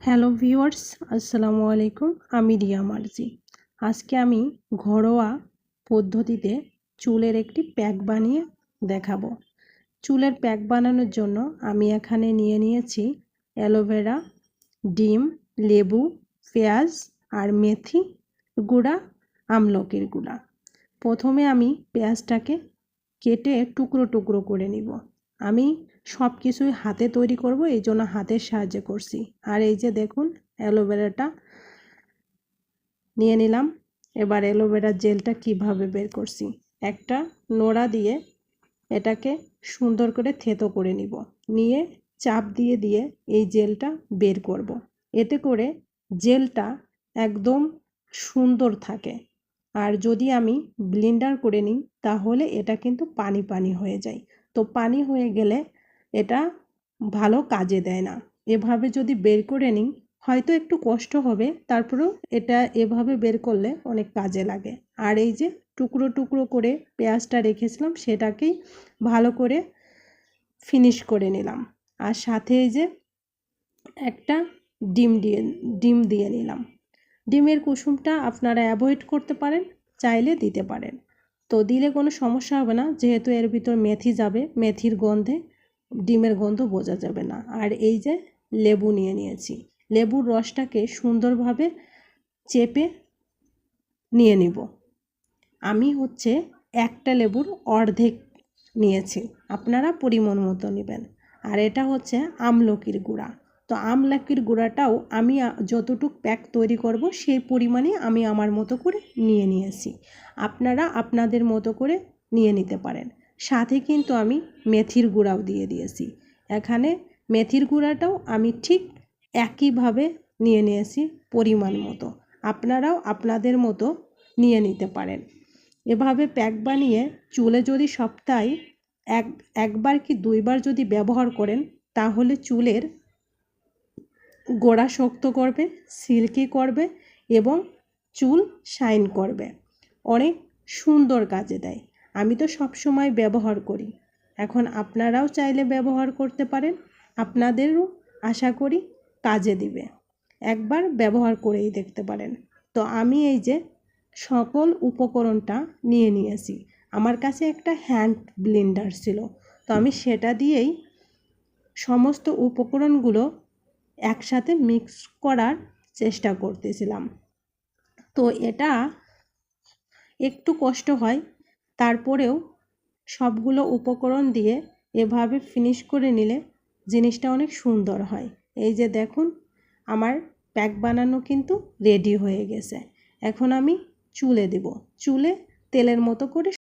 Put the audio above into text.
Hello viewers, আসসালামু আলাইকুম। আমি রিয়া মার্জি। আজকে আমি ঘরোয়া পদ্ধতিতে চুলের একটি প্যাক বানিয়ে দেখাবো। চুলের প্যাক বানানোর জন্য আমি এখানে নিয়ে নিয়েছি অ্যালোভেরা, ডিম, লেবু, পেঁয়াজ আর মেথি গুঁড়া, আমলকির গুঁড়া। প্রথমে আমি পেঁয়াজটাকে কেটে টুকরো টুকরো করে নিব। আমি সব কিছুই হাতে তৈরি করব, এই জন্য হাতের সাহায্যে করছি। আর এই যে দেখুন অ্যালোভেরাটা নিয়ে নিলাম। এবার অ্যালোভেরার জেলটা কীভাবে বের করছি? একটা নোড়া দিয়ে এটাকে সুন্দর করে থেতো করে নিব। নিয়ে চাপ দিয়ে দিয়ে এই জেলটা বের করব। এতে করে জেলটা একদম সুন্দর থাকে। আর যদি আমি ব্লেন্ডার করে নিই, তাহলে এটা কিন্তু পানি পানি হয়ে যায়। তো পানি হয়ে গেলে এটা ভালো কাজে দেয় না। এভাবে যদি বের করে নিই, হয়তো একটু কষ্ট হবে, তারপরেও এটা এভাবে বের করলে অনেক কাজে লাগে। আর এই যে টুকরো টুকরো করে পেঁয়াজটা রেখেছিলাম, সেটাকেই ভালো করে ফিনিশ করে নিলাম। আর সাথে এই যে একটা ডিম দিয়ে ডিম দিয়ে নিলাম। ডিমের কুসুমটা আপনারা অ্যাভয়েড করতে পারেন, চাইলে দিতে পারেন। তো দিলে কোনো সমস্যা হবে না, যেহেতু এর ভিতর মেথি যাবে, মেথির গন্ধে ডিমের গন্ধ বোঝা যাবে না। আর এই যে লেবু নিয়ে নিয়েছি। লেবুর রসটাকে সুন্দরভাবে চেপে নিয়ে নিব। আমি হচ্ছে একটা লেবুর অর্ধেক নিয়েছি। আপনারা পরিমাণ মতো নেবেন। আর এটা হচ্ছে আমলকির গুঁড়া। তো আমলকির গুঁড়াটাও আমি যতটুক প্যাক তৈরি করব, সেই পরিমাণে আমি আমার মতো করে নিয়ে নিয়েছি। আপনারা আপনাদের মতো করে নিয়ে নিতে পারেন। সাথে কিন্তু আমি মেথির গুঁড়াও দিয়ে দিয়েছি। এখানে মেথির গুঁড়াটাও আমি ঠিক একইভাবে নিয়ে নিয়েছি পরিমাণ মতো। আপনারাও আপনাদের মতো নিয়ে নিতে পারেন। এভাবে প্যাক বানিয়ে চুলে যদি সপ্তাহে এক, একবার কি দুইবার যদি ব্যবহার করেন, তাহলে চুলের গোড়া শক্ত করবে, সিল্কি করবে এবং চুল শাইন করবে। অনেক সুন্দর কাজে দেয়। আমি তো সব সময় ব্যবহার করি। এখন আপনারাও চাইলে ব্যবহার করতে পারেন। আপনাদেরও আশা করি কাজে দিবে। একবার ব্যবহার করেই দেখতে পারেন। তো আমি এই যে সকল উপকরণটা নিয়ে নিয়েছি। আমার কাছে একটা হ্যান্ড ব্লেন্ডার ছিল। তো আমি সেটা দিয়েই সমস্ত উপকরণগুলো একসাথে মিক্স করার চেষ্টা করতেছিলাম। তো এটা একটু কষ্ট হয়। তারপরেও সবগুলো উপকরণ দিয়ে এভাবে ফিনিশ করে নিলে জিনিসটা অনেক সুন্দর হয়। এই যে দেখুন, আমার প্যাক বানানো কিন্তু রেডি হয়ে গেছে। এখন আমি চুলে দেব। চুলে তেলের মতো করে